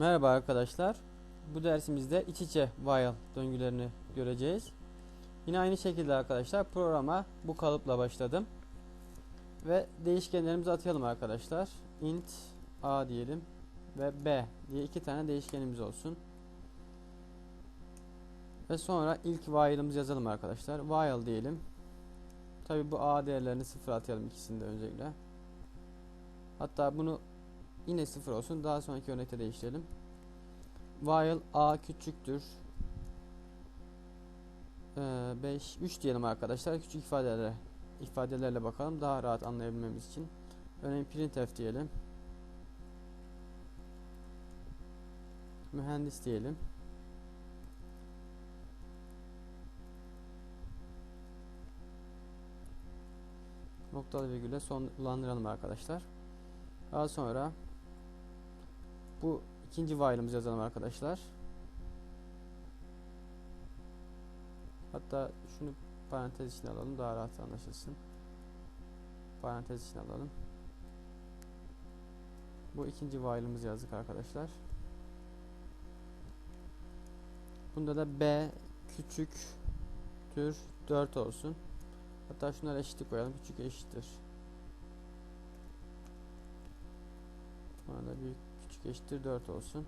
Merhaba arkadaşlar. Bu dersimizde iç içe while döngülerini göreceğiz. Yine aynı şekilde arkadaşlar programa bu kalıpla başladım. Ve değişkenlerimizi atayalım arkadaşlar. int a diyelim ve b diye iki tane değişkenimiz olsun. Ve sonra ilk while'ımızı yazalım arkadaşlar. While diyelim. Tabi bu a değerlerini sıfır atayalım ikisini de öncelikle. Hatta bunu yine sıfır olsun. Daha sonraki örnekte değiştirelim. While a küçüktür 5 3 diyelim arkadaşlar. Küçük ifadelerle ifadelerle bakalım daha rahat anlayabilmemiz için. Örneğin printf diyelim. Mühendis diyelim. Noktalı virgülle sonlandıralım arkadaşlar. Daha sonra bu ikinci while'ımızı yazalım arkadaşlar. Hatta şunu parantez içine alalım daha rahat anlaşılsın. Parantez içine alalım. Bu ikinci while'ımızı yazdık arkadaşlar. Bunda da b küçüktür 4 olsun. Hatta şunları eşitlik koyalım. Küçük eşittir. Buna da büyük küçük eşittir 4 olsun.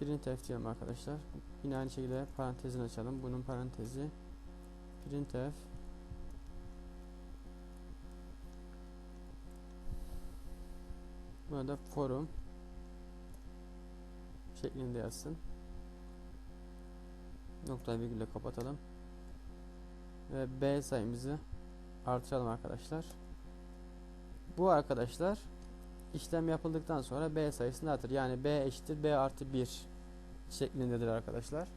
Printf diyelim arkadaşlar. Yine aynı şekilde parantezini açalım. Bunun parantezi printf Buna da forum şeklinde yazsın. Nokta virgülle kapatalım. Ve B sayımızı artıralım arkadaşlar. Bu arkadaşlar işlem yapıldıktan sonra B sayısını artır. Yani B eşittir B artı 1 şeklindedir arkadaşlar.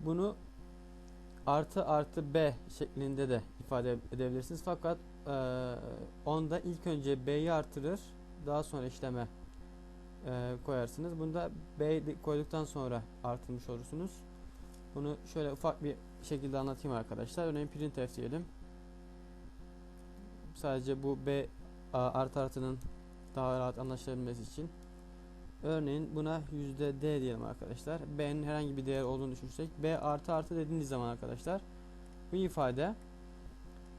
Bunu artı artı B şeklinde de ifade edebilirsiniz. Fakat e, onda ilk önce B'yi artırır. Daha sonra işleme e, koyarsınız. Bunda B koyduktan sonra artırmış olursunuz. Bunu şöyle ufak bir şekilde anlatayım arkadaşlar. Örneğin printf diyelim. Sadece bu B artı artının daha rahat anlaşılabilmesi için. Örneğin buna yüzde D diyelim arkadaşlar. B'nin herhangi bir değer olduğunu düşünürsek B artı artı dediğiniz zaman arkadaşlar bu ifade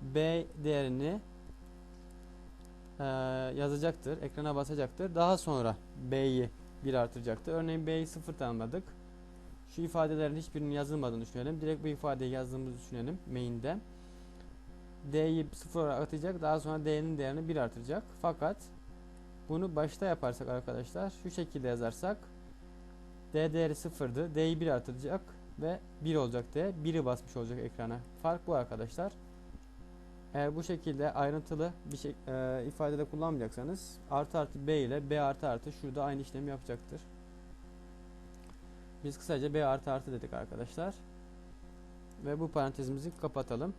B değerini yazacaktır. Ekrana basacaktır. Daha sonra B'yi bir artıracaktır. Örneğin B'yi sıfır tanımladık. Şu ifadelerin hiçbirinin yazılmadığını düşünelim. Direkt bu ifadeyi yazdığımızı düşünelim main'de. D'yi sıfır olarak atacak. Daha sonra D'nin değerini 1 artıracak. Fakat bunu başta yaparsak arkadaşlar şu şekilde yazarsak D değeri sıfırdı. D'yi 1 artıracak ve 1 olacak D. 1'i basmış olacak ekrana. Fark bu arkadaşlar. Eğer bu şekilde ayrıntılı bir şey, e, ifadede kullanmayacaksanız artı artı B ile B artı artı şurada aynı işlemi yapacaktır. Biz kısaca B artı artı dedik arkadaşlar. Ve bu parantezimizi kapatalım.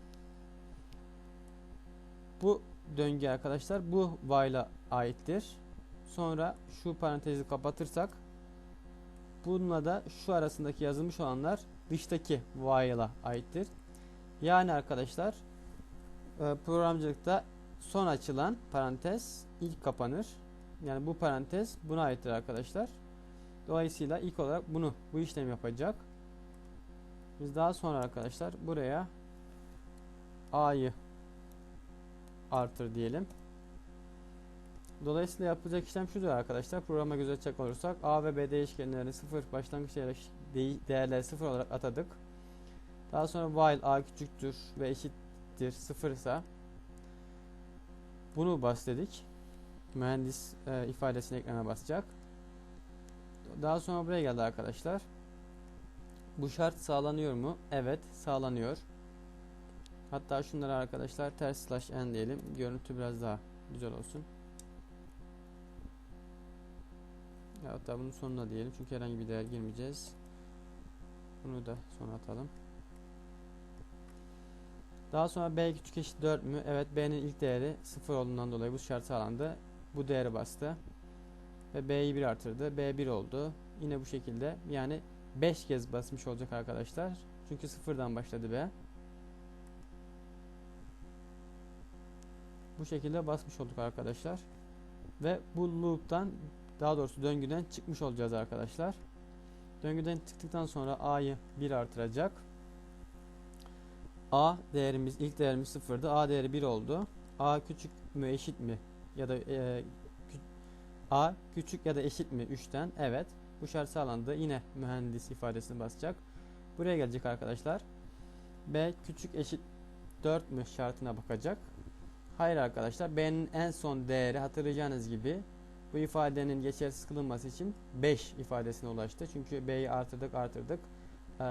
Bu döngü arkadaşlar bu while'a aittir. Sonra şu parantezi kapatırsak bununla da şu arasındaki yazılmış olanlar dıştaki while'a aittir. Yani arkadaşlar e, programcılıkta son açılan parantez ilk kapanır. Yani bu parantez buna aittir arkadaşlar. Dolayısıyla ilk olarak bunu bu işlem yapacak. Biz daha sonra arkadaşlar buraya A'yı artır diyelim. Dolayısıyla yapılacak işlem şudur arkadaşlar. Programa göz açacak olursak A ve B değişkenlerini sıfır başlangıç değerleri sıfır olarak atadık. Daha sonra while A küçüktür ve eşittir sıfırsa bunu bas dedik. Mühendis e, ifadesini ekrana basacak. Daha sonra buraya geldi arkadaşlar. Bu şart sağlanıyor mu? Evet sağlanıyor. Hatta şunları arkadaşlar ters slash n diyelim. Görüntü biraz daha güzel olsun. Hatta bunun sonuna diyelim. Çünkü herhangi bir değer girmeyeceğiz. Bunu da sona atalım. Daha sonra b küçük eşit 4 mü? Evet b'nin ilk değeri 0 olduğundan dolayı bu şart sağlandı. Bu değeri bastı. Ve b'yi 1 artırdı. b 1 oldu. Yine bu şekilde yani 5 kez basmış olacak arkadaşlar. Çünkü sıfırdan başladı b. Bu şekilde basmış olduk arkadaşlar. Ve bu loop'tan daha doğrusu döngüden çıkmış olacağız arkadaşlar. Döngüden çıktıktan sonra a'yı 1 artıracak. A değerimiz ilk değerimiz sıfırdı. A değeri 1 oldu. A küçük mü eşit mi? Ya da e, kü- A küçük ya da eşit mi 3'ten? Evet. Bu şart sağlandı. Yine mühendis ifadesini basacak. Buraya gelecek arkadaşlar. B küçük eşit 4 mü şartına bakacak. Hayır arkadaşlar. B'nin en son değeri hatırlayacağınız gibi bu ifadenin geçersiz kılınması için 5 ifadesine ulaştı. Çünkü B'yi artırdık artırdık. Ee,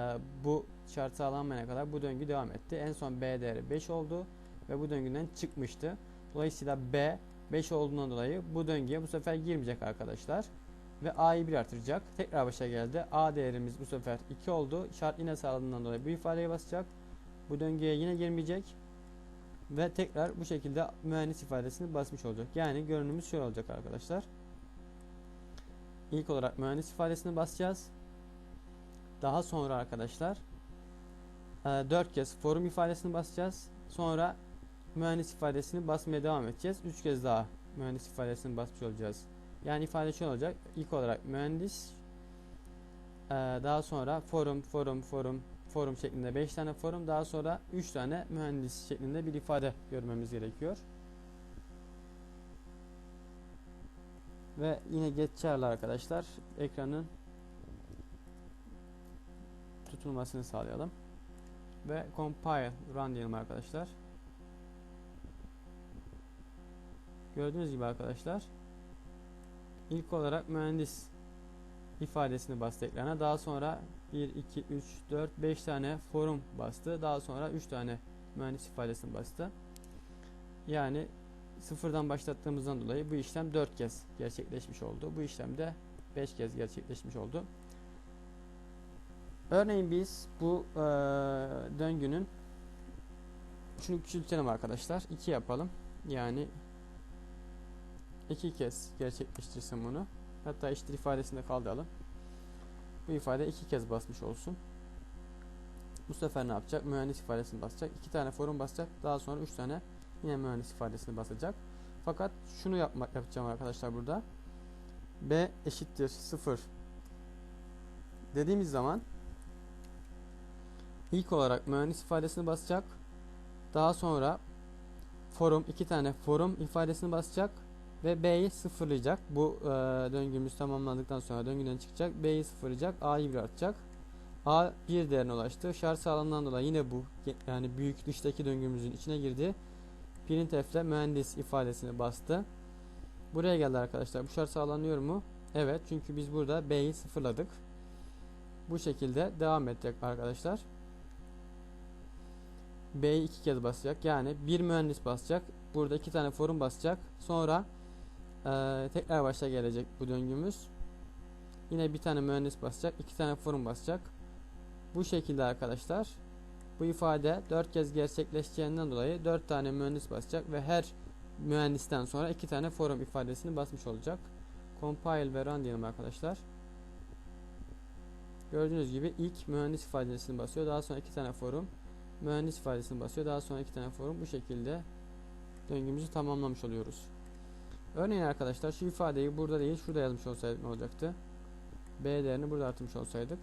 bu şart sağlanmayana kadar bu döngü devam etti. En son B değeri 5 oldu ve bu döngüden çıkmıştı. Dolayısıyla B 5 olduğundan dolayı bu döngüye bu sefer girmeyecek arkadaşlar. Ve A'yı 1 artıracak. Tekrar başa geldi. A değerimiz bu sefer 2 oldu. Şart yine sağladığından dolayı bu ifadeye basacak. Bu döngüye yine girmeyecek. Ve tekrar bu şekilde mühendis ifadesini basmış olacak. Yani görünümümüz şöyle olacak arkadaşlar. İlk olarak mühendis ifadesini basacağız. Daha sonra arkadaşlar 4 kez forum ifadesini basacağız. Sonra mühendis ifadesini basmaya devam edeceğiz. 3 kez daha mühendis ifadesini basmış olacağız. Yani ifade şu olacak. İlk olarak mühendis e, daha sonra forum forum forum forum şeklinde 5 tane forum daha sonra 3 tane mühendis şeklinde bir ifade görmemiz gerekiyor. Ve yine geçerli arkadaşlar ekranın tutulmasını sağlayalım. Ve compile run diyelim arkadaşlar. Gördüğünüz gibi arkadaşlar ilk olarak mühendis ifadesini bastı ekrana. Daha sonra 1, 2, 3, 4, 5 tane forum bastı. Daha sonra 3 tane mühendis ifadesini bastı. Yani sıfırdan başlattığımızdan dolayı bu işlem 4 kez gerçekleşmiş oldu. Bu işlem de 5 kez gerçekleşmiş oldu. Örneğin biz bu e, döngünün şunu küçültelim arkadaşlar. 2 yapalım. Yani iki kez gerçekleştirsin bunu. Hatta eşittir ifadesinde kaldıralım. Bu ifade iki kez basmış olsun. Bu sefer ne yapacak? Mühendis ifadesini basacak. iki tane forum basacak. Daha sonra üç tane yine mühendis ifadesini basacak. Fakat şunu yapmak yapacağım arkadaşlar burada. B eşittir 0 dediğimiz zaman ilk olarak mühendis ifadesini basacak. Daha sonra forum iki tane forum ifadesini basacak ve B'yi sıfırlayacak. Bu e, döngümüz tamamlandıktan sonra döngüden çıkacak. B'yi sıfırlayacak. A'yı bir atacak. A 1 değerine ulaştı. Şart sağlamından dolayı yine bu yani büyük dıştaki döngümüzün içine girdi. Printf ile mühendis ifadesini bastı. Buraya geldi arkadaşlar. Bu şart sağlanıyor mu? Evet. Çünkü biz burada B'yi sıfırladık. Bu şekilde devam edecek arkadaşlar. B'yi iki kez basacak. Yani bir mühendis basacak. Burada iki tane forum basacak. Sonra ee, tekrar başa gelecek bu döngümüz. Yine bir tane mühendis basacak. iki tane forum basacak. Bu şekilde arkadaşlar. Bu ifade 4 kez gerçekleşeceğinden dolayı 4 tane mühendis basacak ve her mühendisten sonra 2 tane forum ifadesini basmış olacak. Compile ve run diyelim arkadaşlar. Gördüğünüz gibi ilk mühendis ifadesini basıyor. Daha sonra 2 tane forum. Mühendis ifadesini basıyor. Daha sonra 2 tane forum. Bu şekilde döngümüzü tamamlamış oluyoruz. Örneğin arkadaşlar şu ifadeyi burada değil şurada yazmış olsaydık ne olacaktı? B değerini burada atmış olsaydık.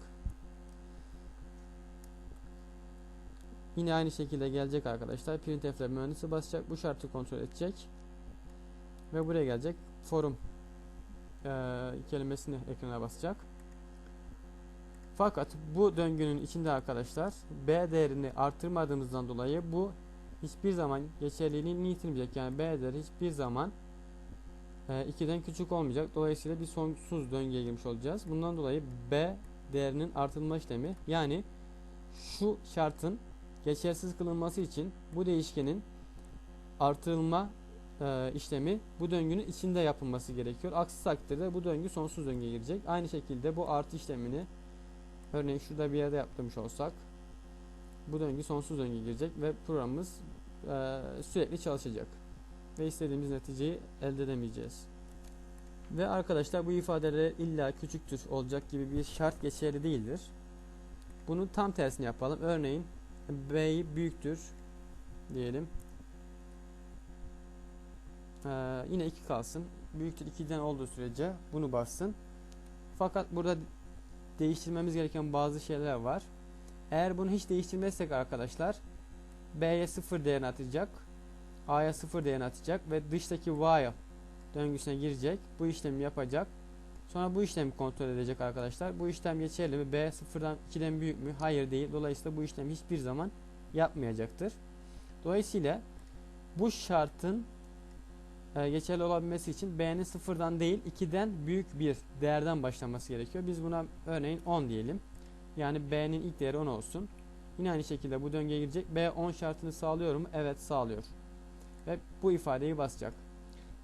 Yine aynı şekilde gelecek arkadaşlar. Printf ile mühendisi basacak. Bu şartı kontrol edecek. Ve buraya gelecek. Forum e, kelimesini ekrana basacak. Fakat bu döngünün içinde arkadaşlar B değerini artırmadığımızdan dolayı bu hiçbir zaman geçerliliğini yitirmeyecek. Yani B değeri hiçbir zaman 2'den küçük olmayacak. Dolayısıyla bir sonsuz döngüye girmiş olacağız. Bundan dolayı B değerinin artırılma işlemi yani şu şartın geçersiz kılınması için bu değişkenin artırılma e, işlemi bu döngünün içinde yapılması gerekiyor. Aksi takdirde bu döngü sonsuz döngüye girecek. Aynı şekilde bu artı işlemini örneğin şurada bir yerde yaptırmış olsak bu döngü sonsuz döngüye girecek ve programımız e, sürekli çalışacak ve istediğimiz neticeyi elde edemeyeceğiz. Ve arkadaşlar bu ifadeler illa küçüktür olacak gibi bir şart geçerli değildir. Bunu tam tersini yapalım. Örneğin B'yi büyüktür diyelim. Ee, yine 2 kalsın. büyüktür 2'den olduğu sürece bunu bassın. Fakat burada değiştirmemiz gereken bazı şeyler var. Eğer bunu hiç değiştirmezsek arkadaşlar B'ye 0 değerini atacak. A'ya 0 değerini atacak ve dıştaki while döngüsüne girecek. Bu işlemi yapacak. Sonra bu işlemi kontrol edecek arkadaşlar. Bu işlem geçerli mi? B 0'dan 2'den büyük mü? Hayır değil. Dolayısıyla bu işlemi hiçbir zaman yapmayacaktır. Dolayısıyla bu şartın e, geçerli olabilmesi için B'nin 0'dan değil 2'den büyük bir değerden başlaması gerekiyor. Biz buna örneğin 10 diyelim. Yani B'nin ilk değeri 10 olsun. Yine aynı şekilde bu döngüye girecek. B 10 şartını sağlıyor mu? Evet sağlıyor. Ve bu ifadeyi basacak.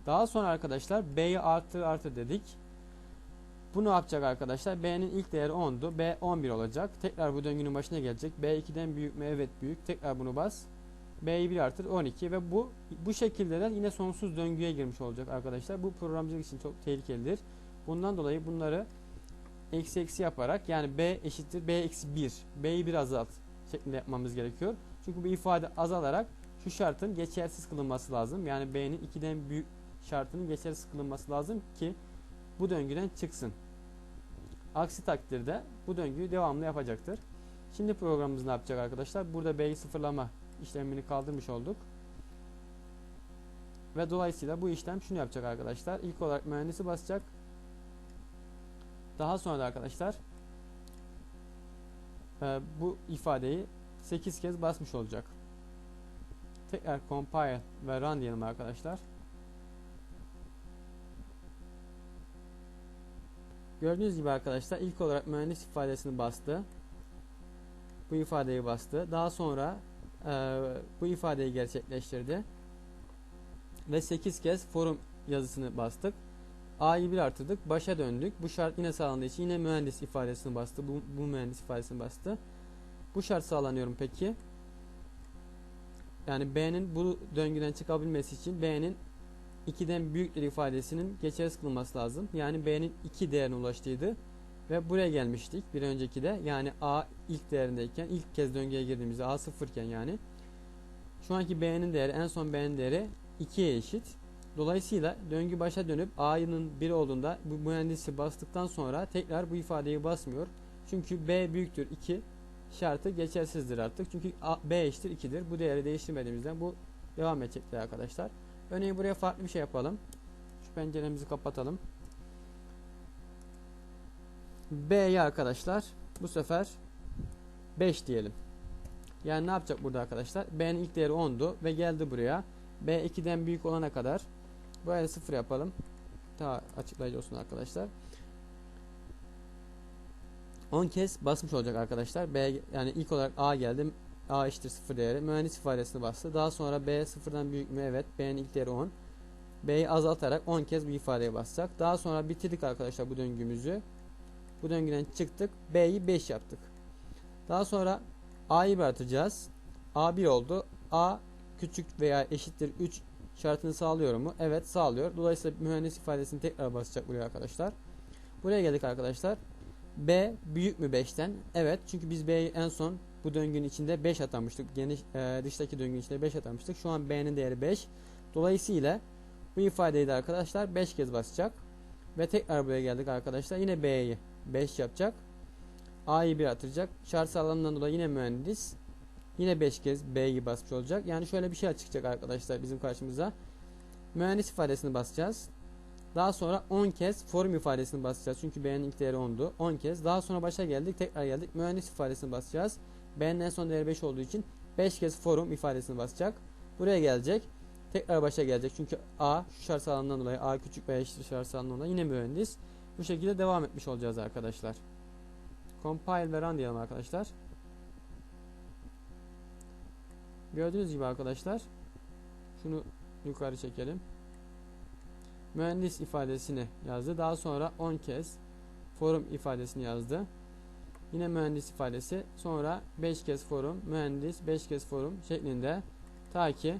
Daha sonra arkadaşlar B'yi artı artı dedik. Bu ne yapacak arkadaşlar? B'nin ilk değeri 10'du. B 11 olacak. Tekrar bu döngünün başına gelecek. B 2'den büyük mü? Evet büyük. Tekrar bunu bas. B'yi 1 artır 12 ve bu bu şekilde de yine sonsuz döngüye girmiş olacak arkadaşlar. Bu programcılık için çok tehlikelidir. Bundan dolayı bunları eksi eksi yaparak yani B eşittir B eksi 1. B'yi bir azalt şeklinde yapmamız gerekiyor. Çünkü bu ifade azalarak şu şartın geçersiz kılınması lazım. Yani B'nin 2'den büyük şartının geçersiz kılınması lazım ki bu döngüden çıksın. Aksi takdirde bu döngüyü devamlı yapacaktır. Şimdi programımız ne yapacak arkadaşlar? Burada B'yi sıfırlama işlemini kaldırmış olduk. Ve dolayısıyla bu işlem şunu yapacak arkadaşlar. İlk olarak mühendisi basacak. Daha sonra da arkadaşlar e, bu ifadeyi 8 kez basmış olacak. Tekrar compile ve run diyelim arkadaşlar. Gördüğünüz gibi arkadaşlar ilk olarak mühendis ifadesini bastı. Bu ifadeyi bastı. Daha sonra e, bu ifadeyi gerçekleştirdi. Ve 8 kez forum yazısını bastık. A'yı 1 artırdık. Başa döndük. Bu şart yine sağlandığı için yine mühendis ifadesini bastı. Bu, bu mühendis ifadesini bastı. Bu şart sağlanıyorum peki. Yani B'nin bu döngüden çıkabilmesi için B'nin 2'den büyüktür ifadesinin geçersiz kılınması lazım. Yani B'nin 2 değerine ulaştıydı. Ve buraya gelmiştik bir önceki de. Yani A ilk değerindeyken ilk kez döngüye girdiğimizde A sıfırken yani. Şu anki B'nin değeri en son B'nin değeri 2'ye eşit. Dolayısıyla döngü başa dönüp A'nın 1 olduğunda bu mühendisi bastıktan sonra tekrar bu ifadeyi basmıyor. Çünkü B büyüktür 2 şartı geçersizdir artık. Çünkü B eşittir 2'dir. Bu değeri değiştirmediğimizden bu devam edecektir arkadaşlar. Örneğin buraya farklı bir şey yapalım. Şu penceremizi kapatalım. B'ye arkadaşlar bu sefer 5 diyelim. Yani ne yapacak burada arkadaşlar? B'nin ilk değeri 10'du ve geldi buraya. B 2'den büyük olana kadar buraya 0 yapalım. Daha açıklayıcı olsun arkadaşlar. 10 kez basmış olacak arkadaşlar. B yani ilk olarak A geldi. A eşittir 0 değeri. Mühendis ifadesini bastı. Daha sonra B 0'dan büyük mü? Evet. B'nin ilk değeri 10. B'yi azaltarak 10 kez bu ifadeye basacak. Daha sonra bitirdik arkadaşlar bu döngümüzü. Bu döngüden çıktık. B'yi 5 yaptık. Daha sonra A'yı bir atacağız. A 1 oldu. A küçük veya eşittir 3 şartını sağlıyor mu? Evet sağlıyor. Dolayısıyla mühendis ifadesini tekrar basacak buraya arkadaşlar. Buraya geldik arkadaşlar. B büyük mü 5'ten? Evet. Çünkü biz B'yi en son bu döngünün içinde 5 atamıştık. Geniş e, dıştaki döngünün içinde 5 atamıştık. Şu an B'nin değeri 5. Dolayısıyla bu ifadeyi de arkadaşlar 5 kez basacak. Ve tekrar buraya geldik arkadaşlar. Yine B'yi 5 yapacak. A'yı 1 atacak. Şart sağlamından dolayı yine mühendis. Yine 5 kez B'yi basmış olacak. Yani şöyle bir şey çıkacak arkadaşlar bizim karşımıza. Mühendis ifadesini basacağız. Daha sonra 10 kez form ifadesini basacağız. Çünkü B'nin ilk değeri 10'du. 10 kez. Daha sonra başa geldik. Tekrar geldik. Mühendis ifadesini basacağız. B'nin en son değeri 5 olduğu için 5 kez forum ifadesini basacak. Buraya gelecek. Tekrar başa gelecek. Çünkü A şu şart sağlığından dolayı A küçük veya eşit şart sağlığından dolayı yine mühendis. Bu şekilde devam etmiş olacağız arkadaşlar. Compile ve run diyelim arkadaşlar. Gördüğünüz gibi arkadaşlar şunu yukarı çekelim. Mühendis ifadesini yazdı. Daha sonra 10 kez forum ifadesini yazdı. Yine mühendis ifadesi. Sonra 5 kez forum, mühendis, 5 kez forum şeklinde ta ki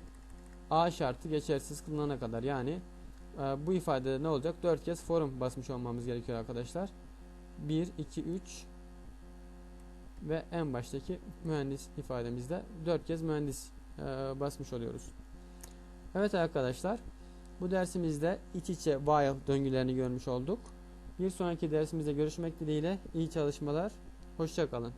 A şartı geçersiz kılınana kadar. Yani e, bu ifadede ne olacak? 4 kez forum basmış olmamız gerekiyor arkadaşlar. 1, 2, 3 ve en baştaki mühendis ifademizde 4 kez mühendis e, basmış oluyoruz. Evet arkadaşlar Bu dersimizde iç içe while döngülerini görmüş olduk. Bir sonraki dersimizde görüşmek dileğiyle iyi çalışmalar. Hoşçakalın.